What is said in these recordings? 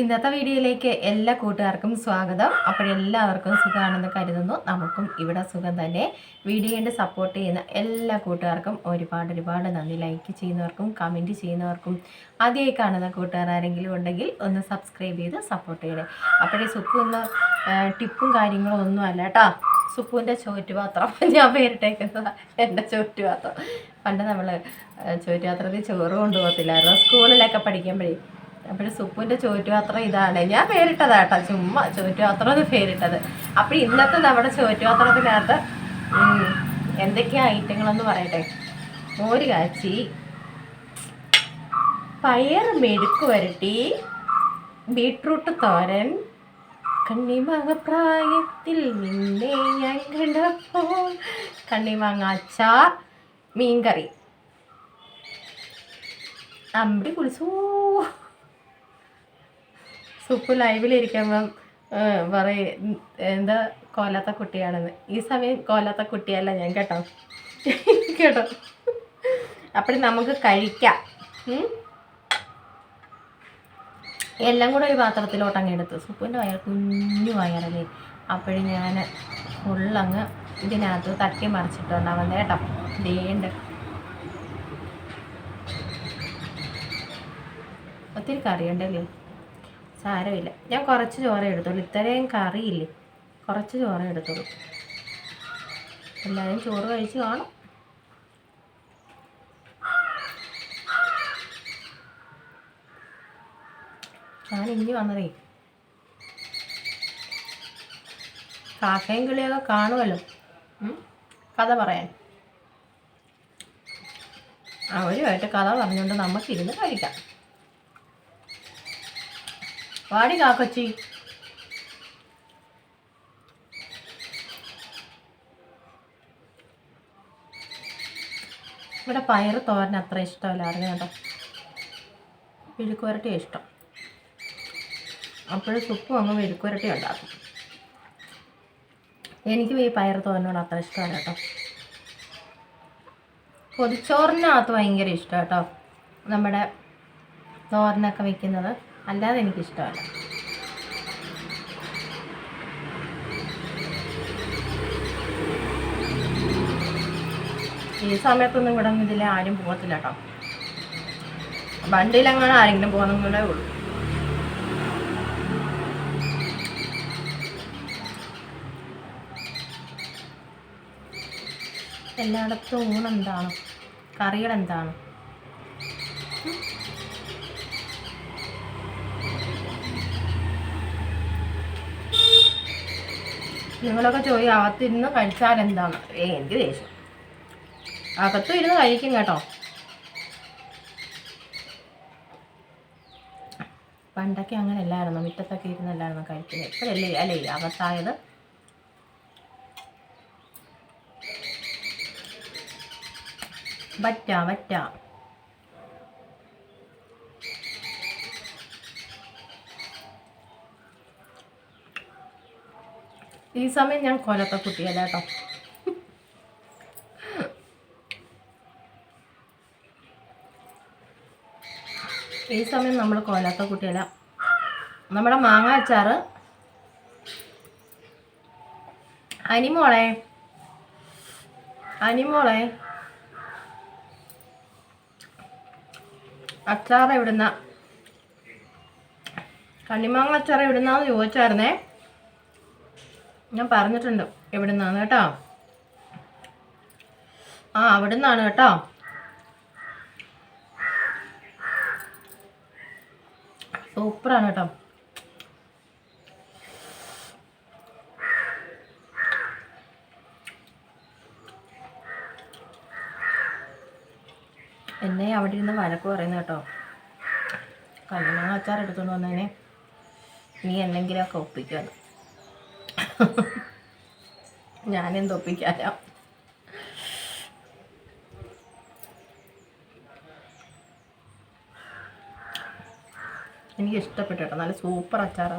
ഇന്നത്തെ വീഡിയോയിലേക്ക് എല്ലാ കൂട്ടുകാർക്കും സ്വാഗതം. അപ്പോഴെല്ലാവർക്കും സുഖമാണെന്ന് കരുതുന്നു. നമുക്കും ഇവിടെ സുഖം തന്നെ. വീഡിയോയുടെ സപ്പോർട്ട് ചെയ്യുന്ന എല്ലാ കൂട്ടുകാർക്കും ഒരുപാട് ഒരുപാട് നന്ദി. ലൈക്ക് ചെയ്യുന്നവർക്കും കമന്റ് ചെയ്യുന്നവർക്കും ആദ്യമായി കാണുന്ന കൂട്ടുകാർ ആരെങ്കിലും ഉണ്ടെങ്കിൽ ഒന്ന് സബ്സ്ക്രൈബ് ചെയ്ത് സപ്പോർട്ട് ചെയ്യണേ. അപ്പോഴേ സുപ്പ് ഒന്ന് ടിപ്പും കാര്യങ്ങളും ഒന്നും അല്ല കേട്ടോ. സുപ്പുവിന്റെ ചോറ്റുപാത്രം ഞാൻ പേരിട്ടേക്കുന്നത് എന്റെ ചോറ്റുപാത്രം പണ്ട് നമ്മൾ ചോറ്റുപാത്രത്തിൽ ചോറ് കൊണ്ടുപോകത്തില്ലായിരുന്നു. സ്കൂളിലൊക്കെ പഠിക്കുമ്പോഴേ അപ്പോൾ സുപ്പുവിന്റെ ചോറ്റുപാത്രം ഇതാണ്. ഞാൻ പേരിട്ടതാ കേട്ടോ ചുമ്മാ ചോറ്റുപാത്രം അത് പേരിട്ടത്. അപ്പോൾ ഇന്നത്തെ നമ്മുടെ ചോറ്റുപാത്രത്തിനകത്ത് എന്തൊക്കെയാ ഐറ്റങ്ങളെന്ന് പറയട്ടെ. മോര് കാച്ചി പയർ മെഴുക്ക് വരട്ടി ബീട്രൂട്ട് തോരൻ കണ്ണിമാങ്ങ പ്രായത്തിൽ നിന്നെ ഞാൻ കണ്ടപ്പോൾ കണ്ണിമാങ്ങ അച്ചാർ മീൻകറി. അമ്പടി കുളിച്ചു. സുപ്പ് ലൈവിലിരിക്കുമ്പം പറയും എന്താ കോലാത്ത കുട്ടിയാണെന്ന്. ഈ സമയം കോലാത്ത കുട്ടിയല്ല ഞാൻ കേട്ടോ. കേട്ടോ. അപ്പോൾ നമുക്ക് കഴിക്കാം. എല്ലാം കൂടെ ഒരു പാത്രത്തിലോട്ട് അങ്ങ് എടുത്തു. സുപ്പിന്റെ വയർ കുഞ്ഞു വയറല്ലേ. അപ്പോഴും ഞാൻ ഫുള്ളങ്ങ് ഇതിനകത്ത് തട്ടി മറിച്ചിട്ടുണ്ടാവുന്നത് കേട്ടോ. വേണ്ട ഒത്തിരി കറിയുണ്ടല്ലേ? സാരമില്ല. ഞാൻ കുറച്ച് ചോറ എടുത്തോളൂ ഇത്രയും കറിയില്ലേ? കുറച്ച് ചോറ എടുത്തോളൂ എല്ലാവരും ചോറ് കഴിച്ച് കാണും. ഞാൻ ഇനി വന്നതേ. കാക്കയും കിളിയൊക്കെ കാണുമല്ലോ? കഥ പറയാൻ. അവരുമായിട്ട് കഥ പറഞ്ഞുകൊണ്ട് നമുക്കിരുന്ന് കഴിക്കാം. വാടി കാക്കച്ചി ഇവിടെ പയർ തോരൻ അത്ര ഇഷ്ടമല്ല. കേട്ടോ? മെഴുക്കുവരട്ടി ഇഷ്ടം. അപ്പോഴും സുപ്പും അങ്ങ് പിഴുക്കുരട്ടി ഉണ്ടാക്കും എനിക്കും ഈ പയർ തോരനോട് അത്ര ഇഷ്ടമല്ല കേട്ടോ. പൊതിച്ചോറിനകത്ത് ഭയങ്കര ഇഷ്ടം കേട്ടോ. നമ്മുടെ തോരനൊക്കെ വെക്കുന്നത്. അല്ലാതെ എനിക്കിഷ്ടമല്ല. ഈ സമയത്തൊന്നും ഇവിടെ ഇതിൽ ആരും പോകത്തില്ല കേട്ടോ. വണ്ടിയിലെങ്ങനെ ആരെങ്കിലും പോകുന്നേ ഉള്ളൂ. എല്ലായിടത്തും ഊണെന്താണ്? കറികൾ നിങ്ങളൊക്കെ ചോദിക്കും അകത്തിരുന്ന് കഴിച്ചാൽ എന്താണ്? ഏ എനിക്ക് ദേഷ്യം. അകത്തും ഇരുന്ന് കഴിക്കും കേട്ടോ. പണ്ടൊക്കെ അങ്ങനെ അല്ലായിരുന്നു മുറ്റത്തൊക്കെ ഇരുന്നല്ലായിരുന്നു കഴിക്കുന്നത് ഇപ്പോഴല്ലേ? അല്ലേ അകത്തായത്? വറ്റ വറ്റ. ഈ സമയം ഞാൻ കൊലത്തെ കുട്ടിയല്ല കേട്ടോ. ഈ സമയം നമ്മൾ കോലാത്ത കുട്ടിയല്ല. നമ്മുടെ മാങ്ങ അച്ചാറ്. അനിമോളെ അനിമോളെ അച്ചാറ് എവിടുന്ന? കണ്ണിമാങ്ങ അച്ചാറ് എവിടുന്നാന്ന് ചോദിച്ചായിരുന്നേ. ഞാൻ പറഞ്ഞിട്ടുണ്ട് എവിടുന്നാന്ന് കേട്ടോ? ആ അവിടുന്നാണ് കേട്ടോ. സൂപ്പറാണ് കേട്ടോ. എന്നെ അവിടെ ഇരുന്ന് വഴക്ക് പറയുന്നു കേട്ടോ. കല്യാണം അച്ചാർ എടുത്തുകൊണ്ട് വന്നതിനെ നീ എന്തെങ്കിലുമൊക്കെ ഒപ്പിക്കുമെന്ന് ഞാനെന്ത് ഒപ്പിക്കാനാ എനിക്ക് ഇഷ്ടപ്പെട്ടു കേട്ടോ. നല്ല സൂപ്പർ അച്ചാറ്.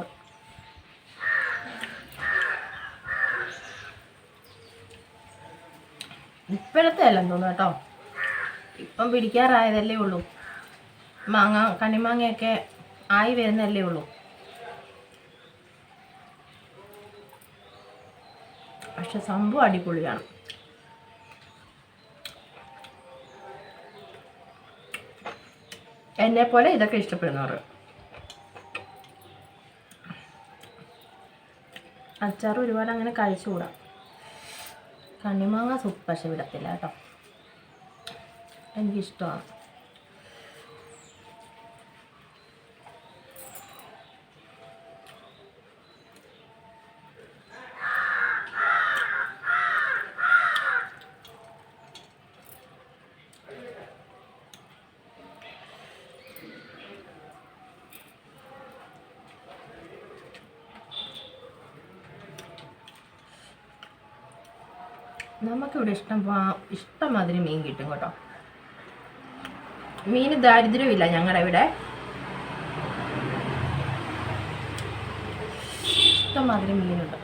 ഇപ്പോഴത്തെ അല്ലെന്ന് തോന്നുന്നു കേട്ടോ. ഇപ്പം പിടിക്കാറായതല്ലേ ഉള്ളൂ. മാങ്ങ കണിമാങ്ങയൊക്കെ ആയി വരുന്നതല്ലേ ഉള്ളൂ. പക്ഷെ സംഭവം അടിപൊളിയാണ്. എന്നെ പോലെ ഇതൊക്കെ ഇഷ്ടപ്പെടുന്നവർ. അച്ചാർ ഒരുപാട് അങ്ങനെ കഴിച്ചുകൂടാ. കണ്ണിമാങ്ങ സൂപ്പ് പക്ഷെ വിടത്തില്ല കേട്ടോ. എനിക്കിഷ്ടമാണ്. നമുക്കിവിടെ ഇഷ്ടം ഇഷ്ടമാതിരി മീൻ കിട്ടും കേട്ടോ. മീന് ദാരിദ്ര്യമില്ല ഞങ്ങളുടെ ഇവിടെ. ഇഷ്ടമാതിരി മീനുണ്ട്.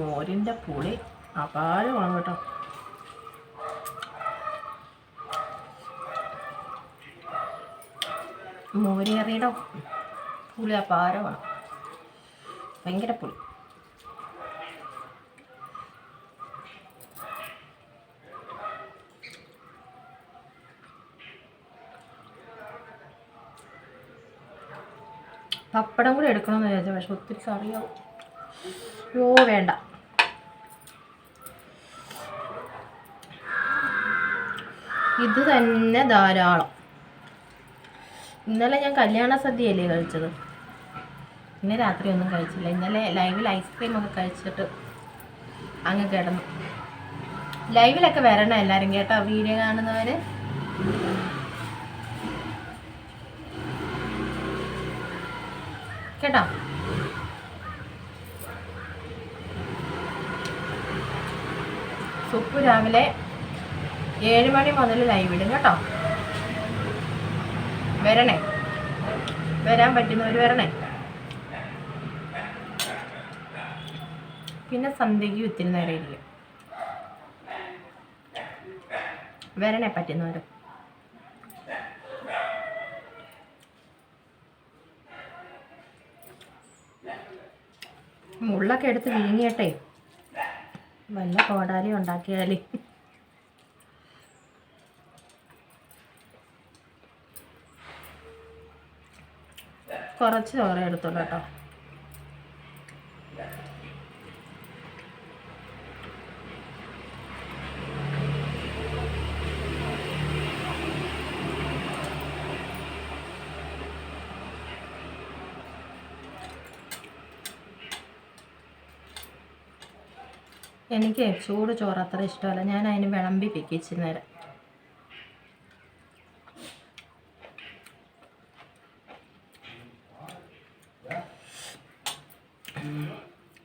മോരിന്റെ പുളി അപാരമാണ് കേട്ടോ. മോരിയറിയുടെ പുളി അപാരമാണ് ഭയങ്കര പുളി. പപ്പടം കൂടി എടുക്കണമെന്ന് വിചാരിച്ചു പക്ഷെ ഒത്തിരി കറിയാവും. യോ വേണ്ട. ഇത് തന്നെ ധാരാളം. ഇന്നലെ ഞാൻ കല്യാണ സദ്യയല്ലേ കഴിച്ചത്? ഇന്ന് രാത്രി ഒന്നും കഴിച്ചില്ല. ഇന്നലെ ലൈവിൽ ഐസ്ക്രീം ഒക്കെ കഴിച്ചിട്ട് അങ്ങ് കിടന്നു. ലൈവിലൊക്കെ വരണം എല്ലാവരും കേട്ടോ വീഡിയോ കാണുന്നവർ കേട്ടോ. സുപ്പ് രാവിലെ ഏഴ് മണി മുതൽ ലൈവ് ഇടും കേട്ടോ. വരണേ. വരാൻ പറ്റുന്നവർ വരണേ. പിന്നെ സന്ധ്യയ്ക്ക് ഇത്തിരി നേരം ഇരിക്കും. വരണേ പറ്റുന്നവർ മുള്ളൊക്കെ എടുത്ത് വീങ്ങിയട്ടെ. വല്ല കോടാലി ഉണ്ടാക്കിയാൽ കുറച്ച് ചോറ എടുത്തോളൂ കേട്ടോ. എനിക്ക് ചൂട് ചോറ് അത്ര ഇഷ്ടമല്ല. ഞാൻ അതിന് വിളമ്പി പിക്കിച്ച് നേരം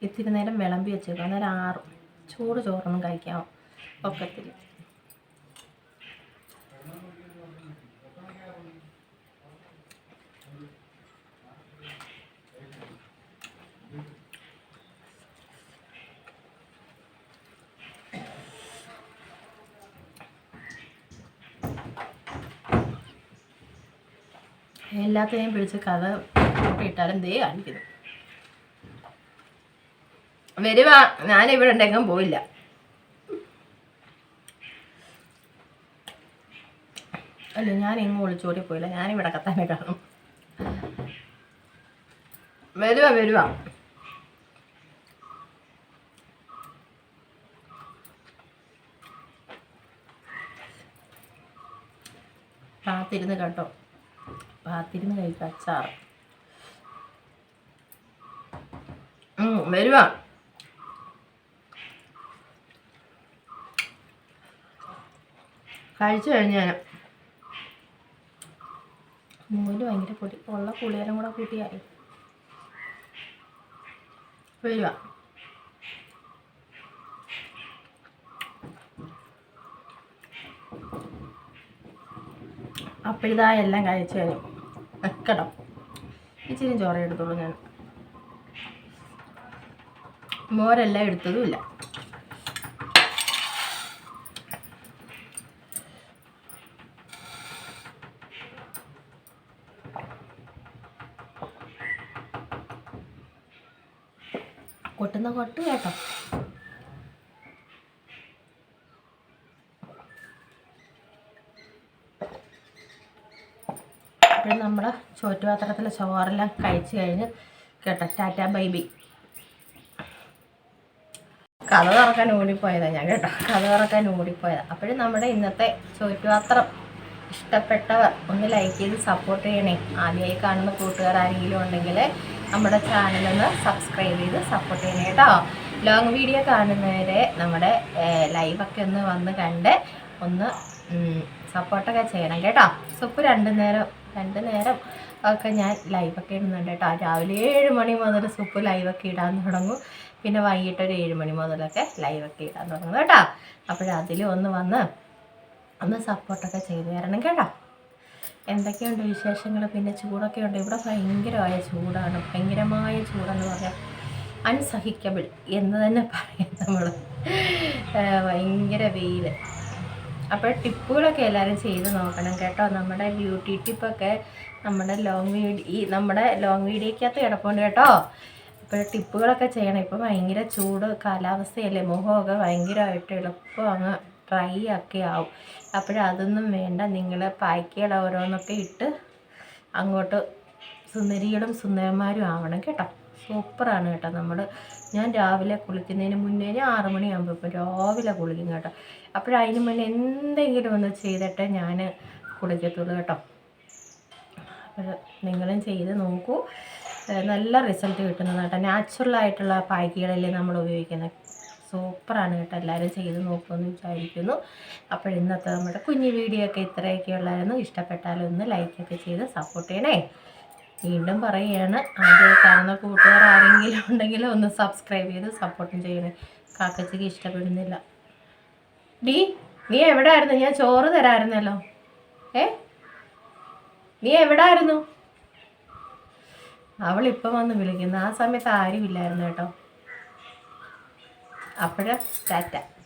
ഇത്തിരി നേരം വിളമ്പി വെച്ചേക്കും. അന്നേരം ആറും ചൂട് ചോറൊന്നും കഴിക്കാമോ ഒക്കത്തില്ല. എല്ലാത്തിനെയും പിടിച്ച് കഥ ഇട്ടാലും ദേ കാണിക്കുന്നു. വരുവ ഞാൻ ഇവിടെ ഉണ്ടെങ്കിലും പോയില്ല. അല്ല ഞാൻ എങ്ങും ഒളിച്ചോടി പോയില്ല. ഞാൻ ഇവിടെ കത്താനെ കാണും. വരുവ വരുവ. കാത്തിരുന്ന് കേട്ടോ കാത്തിരുന്ന് കഴിക്കുക അച്ചാർ വരുവാ. കഴിച്ചു കഴിഞ്ഞ് ഞാൻ. മോര് ഭയങ്കര പൊടി. ഉള്ള പുളിയെല്ലാം കൂടെ കൂട്ടിയായി വരുവ. അപ്പോഴിതാ എല്ലാം കഴിച്ചു കഴിഞ്ഞു. വെക്കണം. ഇച്ചിരി ചോറ എടുത്തോളൂ ഞാൻ. മോരെല്ലാം എടുത്തതുമില്ല. കൊട്ടുന്ന കൊട്ട് കേട്ടോ അപ്പോൾ നമ്മുടെ ചോറ്റുപാത്രത്തിലെ ചോറെല്ലാം കഴിച്ചു കഴിഞ്ഞ് കേട്ടോ. ടാറ്റ ബൈബി കഥ തുറക്കാൻ ഓടിപ്പോയതാണ് ഞാൻ കേട്ടോ. കഥ തുറക്കാൻ ഓടിപ്പോയതാണ് അപ്പോഴും നമ്മുടെ ഇന്നത്തെ ചോറ്റുപാത്രം ഇഷ്ടപ്പെട്ടവർ ഒന്ന് ലൈക്ക് ചെയ്ത് സപ്പോർട്ട് ചെയ്യണേ. ആദ്യമായി കാണുന്ന കൂട്ടുകാർ ആരെങ്കിലും ഉണ്ടെങ്കിൽ നമ്മുടെ ചാനലൊന്ന് സബ്സ്ക്രൈബ് ചെയ്ത് സപ്പോർട്ട് ചെയ്യണേ കേട്ടോ. ലോങ് വീഡിയോ കാണുന്നവരെ നമ്മുടെ ലൈവൊക്കെ ഒന്ന് വന്ന് കണ്ട് ഒന്ന് സപ്പോർട്ടൊക്കെ ചെയ്യണം കേട്ടോ. സുപ്പ് രണ്ടു നേരം രണ്ട് നേരം ഒക്കെ ഞാൻ ലൈവൊക്കെ ഇടുന്നുണ്ട് കേട്ടോ. രാവിലെ ഏഴ് മണി മുതൽ സൂപ്പ് ലൈവൊക്കെ ഇടാൻ തുടങ്ങും. പിന്നെ വൈകിട്ട് ഒരു ഏഴ് മണി മുതലൊക്കെ ലൈവൊക്കെ ഇടാൻ തുടങ്ങും കേട്ടോ. അപ്പോഴതിൽ ഒന്ന് വന്ന് ഒന്ന് സപ്പോർട്ടൊക്കെ ചെയ്ത് തരണം കേട്ടോ. എന്തൊക്കെയുണ്ട് വിശേഷങ്ങൾ? പിന്നെ ചൂടൊക്കെ ഉണ്ട്. ഇവിടെ ഭയങ്കരമായ ചൂടാണ്. ഭയങ്കരമായ ചൂടെന്ന് പറയാം അൺസഹിക്കബിൾ എന്ന് തന്നെ പറയാം നമ്മൾ ഭയങ്കര വെയിൽ അപ്പോൾ ടിപ്പുകളൊക്കെ എല്ലാവരും ചെയ്ത് നോക്കണം കേട്ടോ. നമ്മുടെ ബ്യൂട്ടി ടിപ്പൊക്കെ നമ്മുടെ ലോങ് വീഡിയോ ഈ നമ്മുടെ ലോങ് വീഡിയോക്കകത്ത് കിടപ്പുണ്ട് കേട്ടോ. അപ്പോൾ ടിപ്പുകളൊക്കെ ചെയ്യണം. ഇപ്പോൾ ഭയങ്കര ചൂട് കാലാവസ്ഥയല്ലേ? മുഖമൊക്കെ ഭയങ്കരമായിട്ട് എളുപ്പം അങ്ങ് ഡ്രൈ ഒക്കെ ആവും. അപ്പോഴതൊന്നും വേണ്ട. നിങ്ങൾ പായ്ക്കുകൾ ഓരോന്നൊക്കെ ഇട്ട് അങ്ങോട്ട് സുന്ദരികളും സുന്ദരന്മാരും ആവണം കേട്ടോ. സൂപ്പറാണ് കേട്ടോ നമ്മൾ ഞാൻ രാവിലെ കുളിക്കുന്നതിന് മുന്നേ ഞാൻ ആറ് മണിയാകുമ്പോൾ ഇപ്പോൾ രാവിലെ കുളിക്കും കേട്ടോ. അപ്പോഴതിന് മുന്നേ എന്തെങ്കിലും ഒന്ന് ചെയ്തിട്ട് ഞാൻ കുളിക്കത്തുള്ളൂ കേട്ടോ. അപ്പോൾ നിങ്ങളും ചെയ്ത് നോക്കൂ. നല്ല റിസൾട്ട് കിട്ടുന്നത് കേട്ടോ. നാച്ചുറലായിട്ടുള്ള പായ്ക്കുകളല്ലേ നമ്മൾ ഉപയോഗിക്കുന്നത് സൂപ്പറാണ് കേട്ടോ. എല്ലാവരും ചെയ്ത് നോക്കുമെന്ന് വിചാരിക്കുന്നു. അപ്പോൾ ഇന്നത്തെ നമ്മുടെ കുഞ്ഞു വീഡിയോ ഒക്കെ ഇത്രയൊക്കെ ഉള്ളായിരുന്നു. ഇഷ്ടപ്പെട്ടാലൊന്ന് ലൈക്കൊക്കെ ചെയ്ത് സപ്പോർട്ട് ചെയ്യണേ. വീണ്ടും പറയുകയാണ്. ആദ്യം കാണുന്ന കൂട്ടുകാർ ആരെങ്കിലും ഉണ്ടെങ്കിൽ ഒന്ന് സബ്സ്ക്രൈബ് ചെയ്ത് സപ്പോർട്ടും ചെയ്യണേ. കാക്കച്ചിക്ക് ഇഷ്ടപ്പെടുന്നില്ല. ഡി നീ എവിടെ ആയിരുന്നു ഞാൻ ചോറ് തരാമായിരുന്നല്ലോ. ഏ? നീ എവിടെ ആയിരുന്നു അവൾ ഇപ്പം വന്ന് വിളിക്കുന്നു. ആ സമയത്ത് ആരും ഇല്ലായിരുന്നു കേട്ടോ. അപ്പോഴ ടാറ്റ.